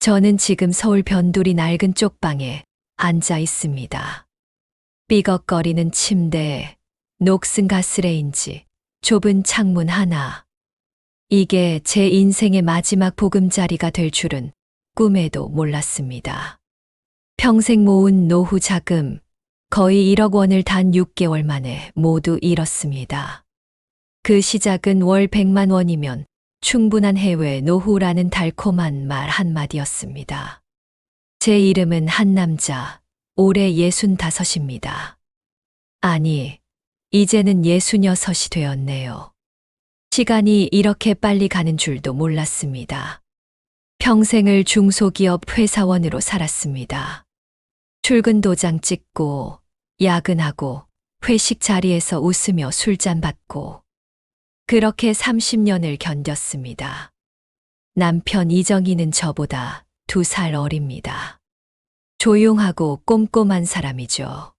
저는 지금 서울 변두리 낡은 쪽방에 앉아 있습니다. 삐걱거리는 침대, 녹슨 가스레인지, 좁은 창문 하나. 이게 제 인생의 마지막 보금자리가 될 줄은 꿈에도 몰랐습니다. 평생 모은 노후 자금, 거의 1억 원을 단 6개월 만에 모두 잃었습니다. 그 시작은 월 100만 원이면 충분한 해외 노후라는 달콤한 말 한마디였습니다. 제 이름은 한남자, 올해 65입니다. 아니, 이제는 66이 되었네요. 시간이 이렇게 빨리 가는 줄도 몰랐습니다. 평생을 중소기업 회사원으로 살았습니다. 출근 도장 찍고, 야근하고, 회식 자리에서 웃으며 술잔 받고, 그렇게 30년을 견뎠습니다. 남편 이정희는 저보다 두 살 어립니다. 조용하고 꼼꼼한 사람이죠.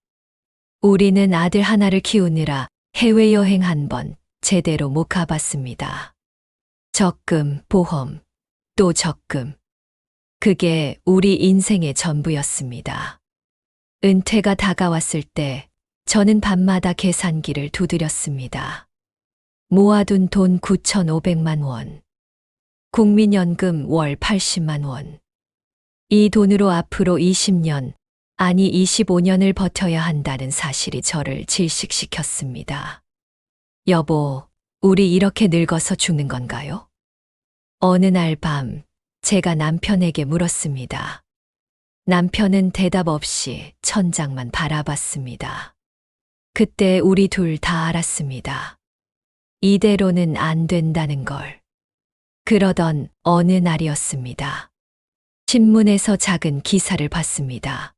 우리는 아들 하나를 키우느라 해외여행 한 번 제대로 못 가봤습니다. 적금, 보험, 또 적금. 그게 우리 인생의 전부였습니다. 은퇴가 다가왔을 때 저는 밤마다 계산기를 두드렸습니다. 모아둔 돈 9,500만 원. 국민연금 월 80만 원. 이 돈으로 앞으로 20년, 아니 25년을 버텨야 한다는 사실이 저를 질식시켰습니다. 여보, 우리 이렇게 늙어서 죽는 건가요? 어느 날 밤, 제가 남편에게 물었습니다. 남편은 대답 없이 천장만 바라봤습니다. 그때 우리 둘 다 알았습니다. 이대로는 안 된다는 걸. 그러던 어느 날이었습니다. 신문에서 작은 기사를 봤습니다.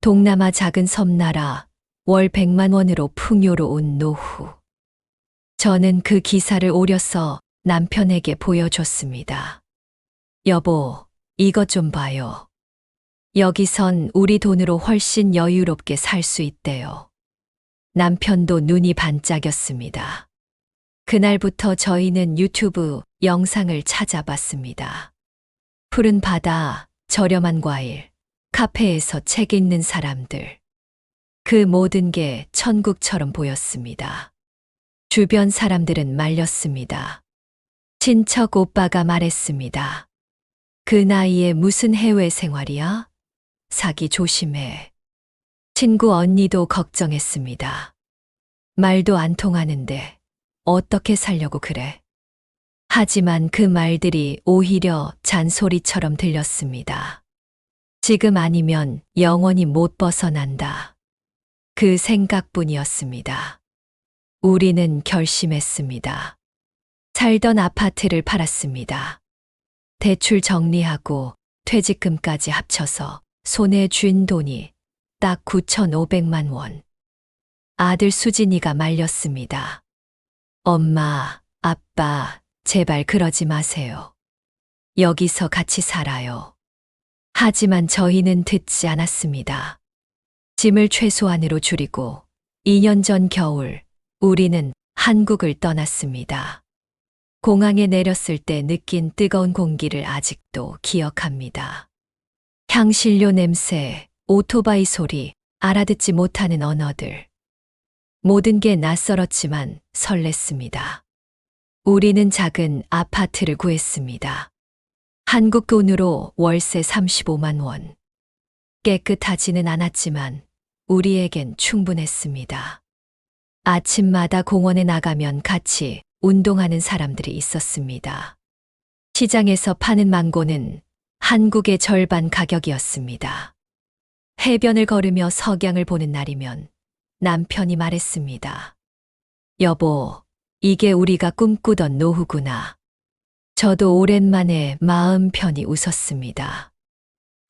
동남아 작은 섬나라 월 100만 원으로 풍요로운 노후. 저는 그 기사를 오려서 남편에게 보여줬습니다. 여보, 이것 좀 봐요. 여기선 우리 돈으로 훨씬 여유롭게 살 수 있대요. 남편도 눈이 반짝였습니다. 그날부터 저희는 유튜브 영상을 찾아봤습니다. 푸른 바다, 저렴한 과일, 카페에서 책 읽는 사람들. 그 모든 게 천국처럼 보였습니다. 주변 사람들은 말렸습니다. 친척 오빠가 말했습니다. 그 나이에 무슨 해외 생활이야? 사기 조심해. 친구 언니도 걱정했습니다. 말도 안 통하는데 어떻게 살려고 그래? 하지만 그 말들이 오히려 잔소리처럼 들렸습니다. 지금 아니면 영원히 못 벗어난다. 그 생각뿐이었습니다. 우리는 결심했습니다. 살던 아파트를 팔았습니다. 대출 정리하고 퇴직금까지 합쳐서 손에 쥔 돈이 딱 9,500만 원. 아들 수진이가 말렸습니다. 엄마, 아빠, 제발 그러지 마세요. 여기서 같이 살아요. 하지만 저희는 듣지 않았습니다. 짐을 최소한으로 줄이고 2년 전 겨울 우리는 한국을 떠났습니다. 공항에 내렸을 때 느낀 뜨거운 공기를 아직도 기억합니다. 향신료 냄새, 오토바이 소리, 알아듣지 못하는 언어들. 모든 게 낯설었지만 설렜습니다. 우리는 작은 아파트를 구했습니다. 한국 돈으로 월세 35만 원. 깨끗하지는 않았지만 우리에겐 충분했습니다. 아침마다 공원에 나가면 같이 운동하는 사람들이 있었습니다. 시장에서 파는 망고는 한국의 절반 가격이었습니다. 해변을 걸으며 석양을 보는 날이면 남편이 말했습니다. 여보, 이게 우리가 꿈꾸던 노후구나. 저도 오랜만에 마음 편히 웃었습니다.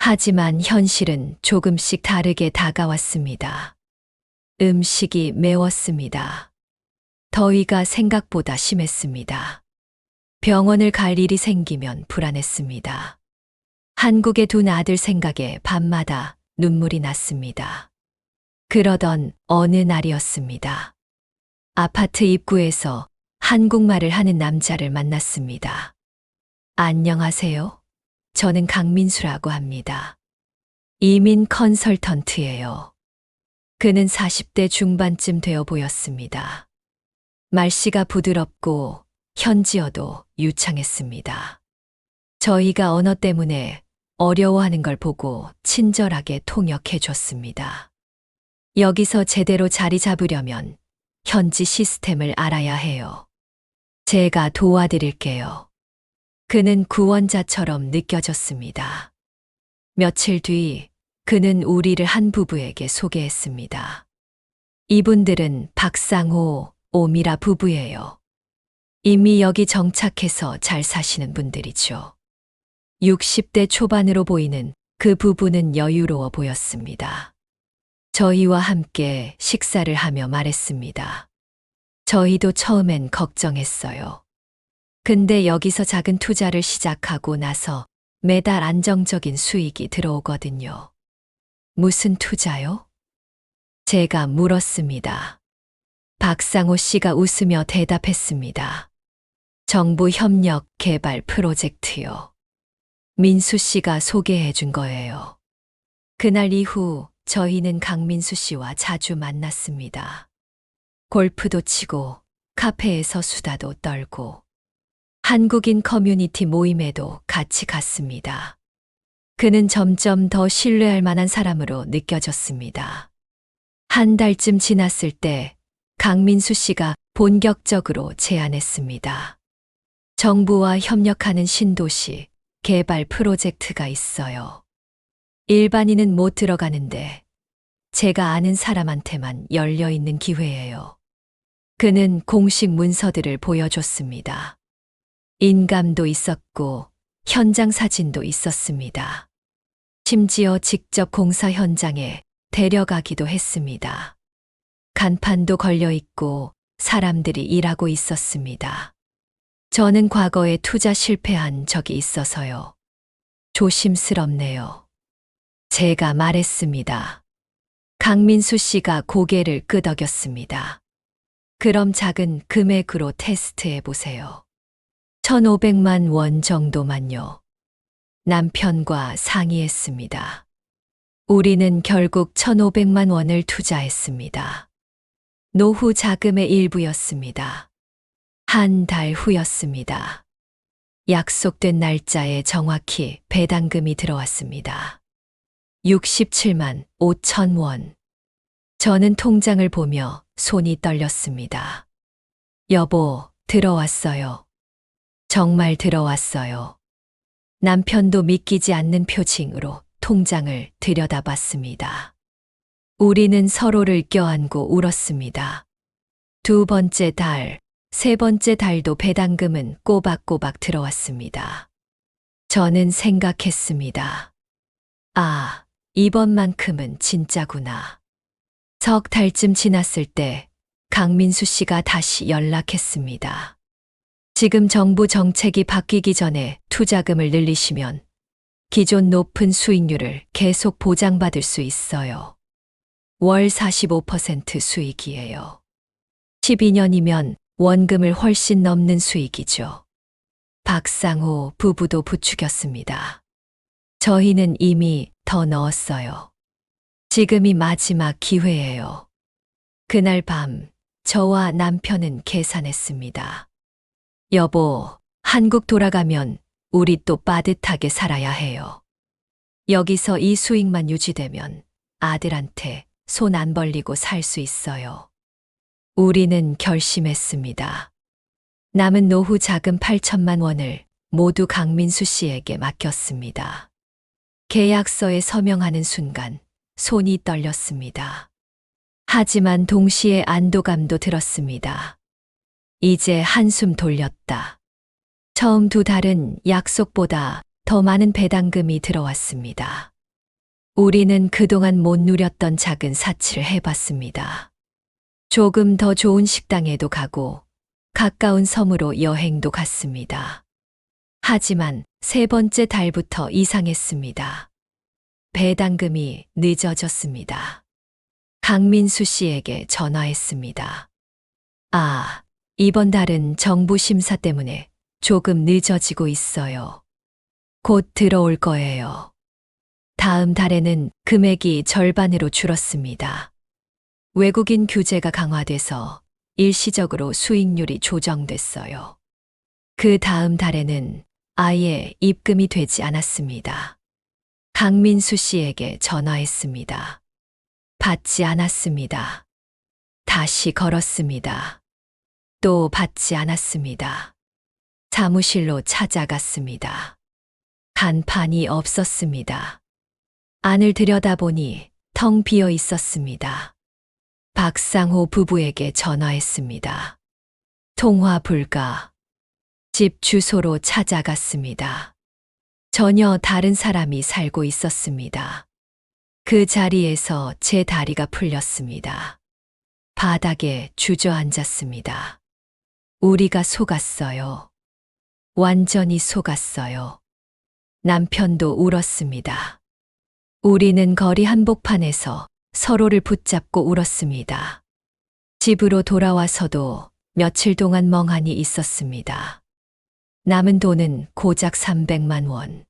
하지만 현실은 조금씩 다르게 다가왔습니다. 음식이 매웠습니다. 더위가 생각보다 심했습니다. 병원을 갈 일이 생기면 불안했습니다. 한국에 둔 아들 생각에 밤마다 눈물이 났습니다. 그러던 어느 날이었습니다. 아파트 입구에서 한국말을 하는 남자를 만났습니다. 안녕하세요. 저는 강민수라고 합니다. 이민 컨설턴트예요. 그는 40대 중반쯤 되어 보였습니다. 말씨가 부드럽고 현지어도 유창했습니다. 저희가 언어 때문에 어려워하는 걸 보고 친절하게 통역해 줬습니다. 여기서 제대로 자리 잡으려면 현지 시스템을 알아야 해요. 제가 도와드릴게요. 그는 구원자처럼 느껴졌습니다. 며칠 뒤 그는 우리를 한 부부에게 소개했습니다. 이분들은 박상호, 오미라 부부예요. 이미 여기 정착해서 잘 사시는 분들이죠. 60대 초반으로 보이는 그 부부는 여유로워 보였습니다. 저희와 함께 식사를 하며 말했습니다. 저희도 처음엔 걱정했어요. 근데 여기서 작은 투자를 시작하고 나서 매달 안정적인 수익이 들어오거든요. 무슨 투자요? 제가 물었습니다. 박상호 씨가 웃으며 대답했습니다. 정부 협력 개발 프로젝트요. 민수 씨가 소개해 준 거예요. 그날 이후 저희는 강민수 씨와 자주 만났습니다. 골프도 치고 카페에서 수다도 떨고 한국인 커뮤니티 모임에도 같이 갔습니다. 그는 점점 더 신뢰할 만한 사람으로 느껴졌습니다. 한 달쯤 지났을 때 강민수 씨가 본격적으로 제안했습니다. 정부와 협력하는 신도시 개발 프로젝트가 있어요. 일반인은 못 들어가는데 제가 아는 사람한테만 열려 있는 기회예요. 그는 공식 문서들을 보여줬습니다. 인감도 있었고 현장 사진도 있었습니다. 심지어 직접 공사 현장에 데려가기도 했습니다. 간판도 걸려 있고 사람들이 일하고 있었습니다. 저는 과거에 투자 실패한 적이 있어서요. 조심스럽네요. 제가 말했습니다. 강민수 씨가 고개를 끄덕였습니다. 그럼 작은 금액으로 테스트해 보세요. 1,500만 원 정도만요. 남편과 상의했습니다. 우리는 결국 1,500만 원을 투자했습니다. 노후 자금의 일부였습니다. 한 달 후였습니다. 약속된 날짜에 정확히 배당금이 들어왔습니다. 67만 5천 원. 저는 통장을 보며 손이 떨렸습니다. 여보, 들어왔어요. 정말 들어왔어요. 남편도 믿기지 않는 표情으로 통장을 들여다봤습니다. 우리는 서로를 껴안고 울었습니다. 두 번째 달, 세 번째 달도 배당금은 꼬박꼬박 들어왔습니다. 저는 생각했습니다. 아, 이번만큼은 진짜구나. 석 달쯤 지났을 때 강민수 씨가 다시 연락했습니다. 지금 정부 정책이 바뀌기 전에 투자금을 늘리시면 기존 높은 수익률을 계속 보장받을 수 있어요. 월 45% 수익이에요. 12년이면 원금을 훨씬 넘는 수익이죠. 박상호 부부도 부추겼습니다. 저희는 이미 더 넣었어요. 지금이 마지막 기회예요. 그날 밤 저와 남편은 계산했습니다. 여보, 한국 돌아가면 우리 또 빠듯하게 살아야 해요. 여기서 이 수익만 유지되면 아들한테 손 안 벌리고 살 수 있어요. 우리는 결심했습니다. 남은 노후 자금 8천만 원을 모두 강민수 씨에게 맡겼습니다. 계약서에 서명하는 순간 손이 떨렸습니다. 하지만 동시에 안도감도 들었습니다. 이제 한숨 돌렸다. 처음 두 달은 약속보다 더 많은 배당금이 들어왔습니다. 우리는 그동안 못 누렸던 작은 사치를 해봤습니다. 조금 더 좋은 식당에도 가고 가까운 섬으로 여행도 갔습니다. 하지만 세 번째 달부터 이상했습니다. 배당금이 늦어졌습니다. 강민수 씨에게 전화했습니다. 아, 이번 달은 정부 심사 때문에 조금 늦어지고 있어요. 곧 들어올 거예요. 다음 달에는 금액이 절반으로 줄었습니다. 외국인 규제가 강화돼서 일시적으로 수익률이 조정됐어요. 그 다음 달에는 아예 입금이 되지 않았습니다. 강민수 씨에게 전화했습니다. 받지 않았습니다. 다시 걸었습니다. 또 받지 않았습니다. 사무실로 찾아갔습니다. 간판이 없었습니다. 안을 들여다보니 텅 비어 있었습니다. 박상호 부부에게 전화했습니다. 통화 불가. 집 주소로 찾아갔습니다. 전혀 다른 사람이 살고 있었습니다. 그 자리에서 제 다리가 풀렸습니다. 바닥에 주저앉았습니다. 우리가 속았어요. 완전히 속았어요. 남편도 울었습니다. 우리는 거리 한복판에서 서로를 붙잡고 울었습니다. 집으로 돌아와서도 며칠 동안 멍하니 있었습니다. 남은 돈은 고작 300만 원.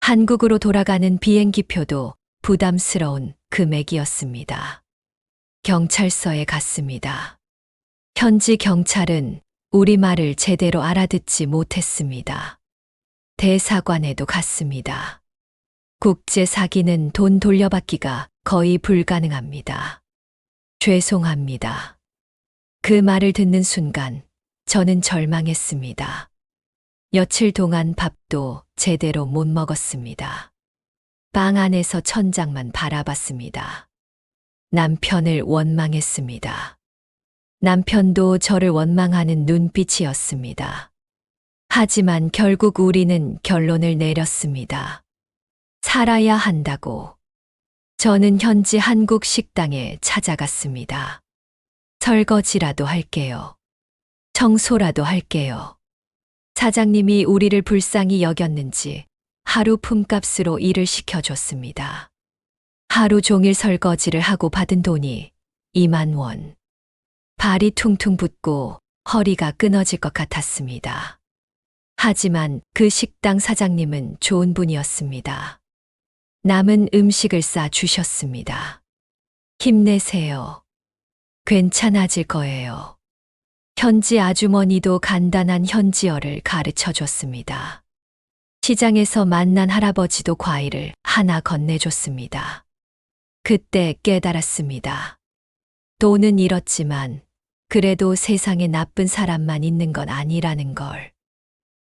한국으로 돌아가는 비행기표도 부담스러운 금액이었습니다. 경찰서에 갔습니다. 현지 경찰은 우리 말을 제대로 알아듣지 못했습니다. 대사관에도 갔습니다. 국제 사기는 돈 돌려받기가 거의 불가능합니다. 죄송합니다. 그 말을 듣는 순간 저는 절망했습니다. 며칠 동안 밥도 제대로 못 먹었습니다. 방 안에서 천장만 바라봤습니다. 남편을 원망했습니다. 남편도 저를 원망하는 눈빛이었습니다. 하지만 결국 우리는 결론을 내렸습니다. 살아야 한다고. 저는 현지 한국 식당에 찾아갔습니다. 설거지라도 할게요. 청소라도 할게요. 사장님이 우리를 불쌍히 여겼는지 하루 품값으로 일을 시켜줬습니다. 하루 종일 설거지를 하고 받은 돈이 2만 원. 발이 퉁퉁 붓고 허리가 끊어질 것 같았습니다. 하지만 그 식당 사장님은 좋은 분이었습니다. 남은 음식을 싸 주셨습니다. 힘내세요. 괜찮아질 거예요. 현지 아주머니도 간단한 현지어를 가르쳐 줬습니다. 시장에서 만난 할아버지도 과일을 하나 건네줬습니다. 그때 깨달았습니다. 돈은 잃었지만 그래도 세상에 나쁜 사람만 있는 건 아니라는 걸.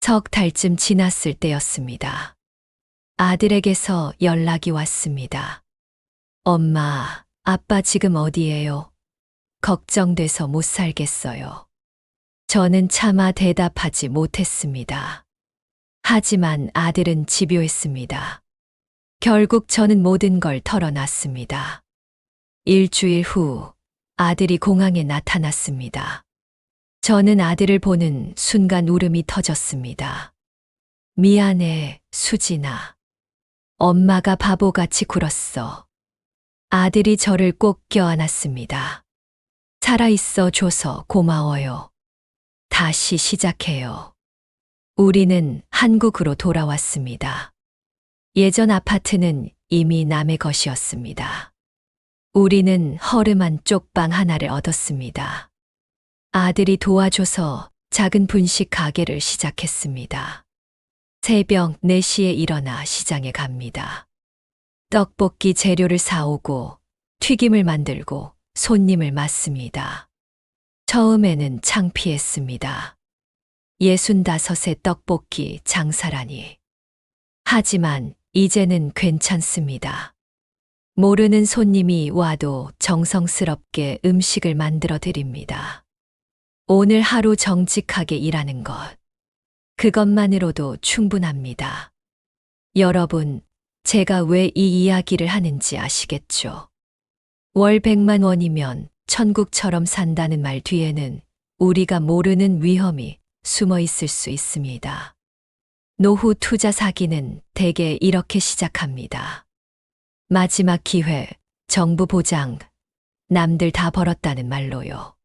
석 달쯤 지났을 때였습니다. 아들에게서 연락이 왔습니다. 엄마, 아빠 지금 어디에요? 걱정돼서 못 살겠어요. 저는 차마 대답하지 못했습니다. 하지만 아들은 집요했습니다. 결국 저는 모든 걸 털어놨습니다. 일주일 후 아들이 공항에 나타났습니다. 저는 아들을 보는 순간 울음이 터졌습니다. 미안해, 수진아. 엄마가 바보같이 굴었어. 아들이 저를 꼭 껴안았습니다. 살아있어 줘서 고마워요. 다시 시작해요. 우리는 한국으로 돌아왔습니다. 예전 아파트는 이미 남의 것이었습니다. 우리는 허름한 쪽방 하나를 얻었습니다. 아들이 도와줘서 작은 분식 가게를 시작했습니다. 새벽 4시에 일어나 시장에 갑니다. 떡볶이 재료를 사오고 튀김을 만들고 손님을 맞습니다. 처음에는 창피했습니다. 예순다섯의 떡볶이 장사라니. 하지만 이제는 괜찮습니다. 모르는 손님이 와도 정성스럽게 음식을 만들어 드립니다. 오늘 하루 정직하게 일하는 것. 그것만으로도 충분합니다. 여러분, 제가 왜 이 이야기를 하는지 아시겠죠? 월 100만 원이면 천국처럼 산다는 말 뒤에는 우리가 모르는 위험이 숨어 있을 수 있습니다. 노후 투자 사기는 대개 이렇게 시작합니다. 마지막 기회, 정부 보장, 남들 다 벌었다는 말로요.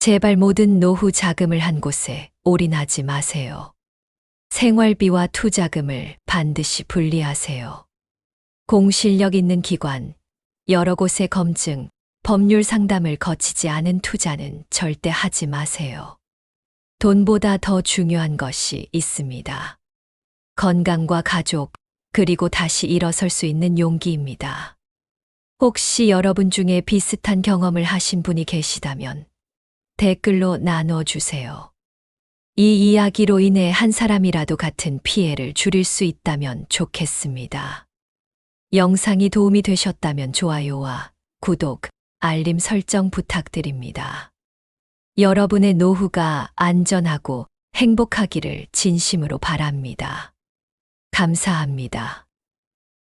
제발 모든 노후 자금을 한 곳에 올인하지 마세요. 생활비와 투자금을 반드시 분리하세요. 공실력 있는 기관, 여러 곳의 검증, 법률 상담을 거치지 않은 투자는 절대 하지 마세요. 돈보다 더 중요한 것이 있습니다. 건강과 가족, 그리고 다시 일어설 수 있는 용기입니다. 혹시 여러분 중에 비슷한 경험을 하신 분이 계시다면 댓글로 나눠주세요. 이 이야기로 인해 한 사람이라도 같은 피해를 줄일 수 있다면 좋겠습니다. 영상이 도움이 되셨다면 좋아요와 구독, 알림 설정 부탁드립니다. 여러분의 노후가 안전하고 행복하기를 진심으로 바랍니다. 감사합니다.